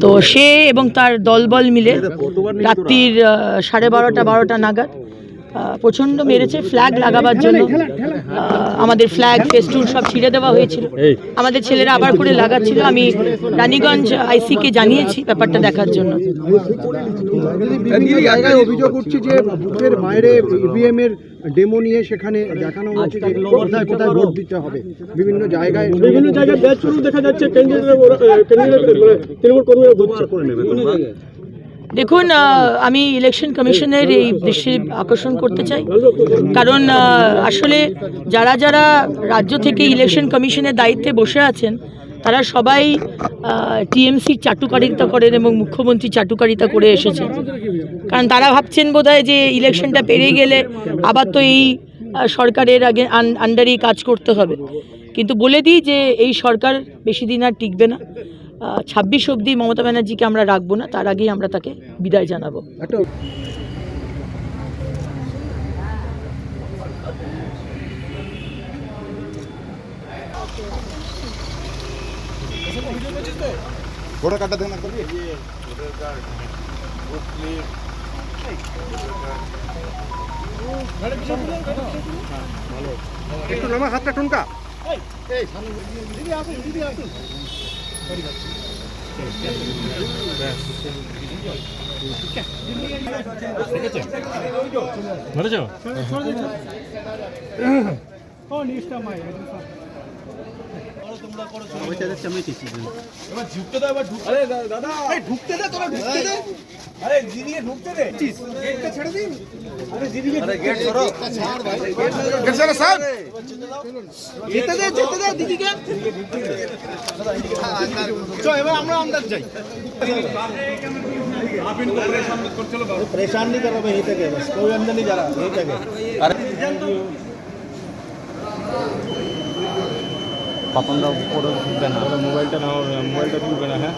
তো সে এবং তার দলবল মিলে রাত্রির সাড়ে বারোটা বারোটা নাগাদ প্রচণ্ড মেরেছে ফ্ল্যাগ লাগাবার জন্য। আমাদের ফ্ল্যাগ ফেস্টুন সব ছিঁড়ে দেওয়া হয়েছিল। আমাদের ছেলেরা আবার করে লাগাচ্ছিল। আমি রানীগঞ্জ আইসিকে জানিয়েছি ব্যাপারটা দেখার জন্য। অভিযোগ উঠছে যে বুথের বাইরে ইভিএম এর ডেমো নিয়ে সেখানে দেখানো হচ্ছে যে কোথায় কোথায় ভোট দিতে হবে। বিভিন্ন জায়গায় বিভিন্ন জায়গায় ব্যাচ দেখা যাচ্ছে ক্যান্ডিডেট তৃণমূল কর্মীরা ঘুরছে করে নেবে দেখুন আমি ইলেকশন কমিশনের এই দৃশ্যে আকর্ষণ করতে চাই। কারণ আসলে যারা যারা রাজ্য থেকে ইলেকশন কমিশনের দায়িত্বে বসে আছেন, তারা সবাই টিএমসির চাটুকারিতা করেন এবং মুখ্যমন্ত্রী চাটুকারিতা করে এসেছেন কারণ তারা ভাবছেন বোধহয় যে ইলেকশনটা পেরিয়ে গেলে আবার তো এই সরকারের আগে, আন- আন্ডারেই কাজ করতে হবে। কিন্তু বলে দিই যে এই সরকার বেশি দিন আর টিকবে না। ছাব্বিশ অবধি মমতা ব্যানার্জিকে আমরা রাখব না তার আগেই আমরা তাকে বিদায় জানাব। দেন একবার একটু নামা হাতটা টুনকা বুঝেছো ও নিউজটা মায়ের স্যার परेशान नहीं कर रहा भाई तक है बस कोई अंदर नहीं जा रहा यही तक है পাপনদা উপরে ঢুকবে না। মোবাইলটা নাও মোবাইলটা তুলবে না হ্যাঁ?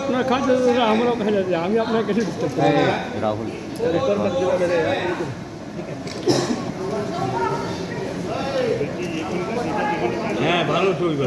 আপনার কাজ আমরাও কাজ আছে আমি আপনার কাছে রাহুল। হ্যাঁ ভালো চলবে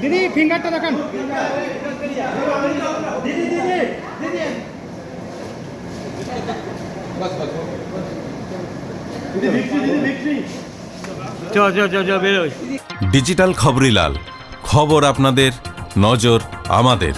দিদি ফিঙ্গারটা দেখান। ডিজিটাল খবরিলাল খবর আপনাদের নজর আমাদের।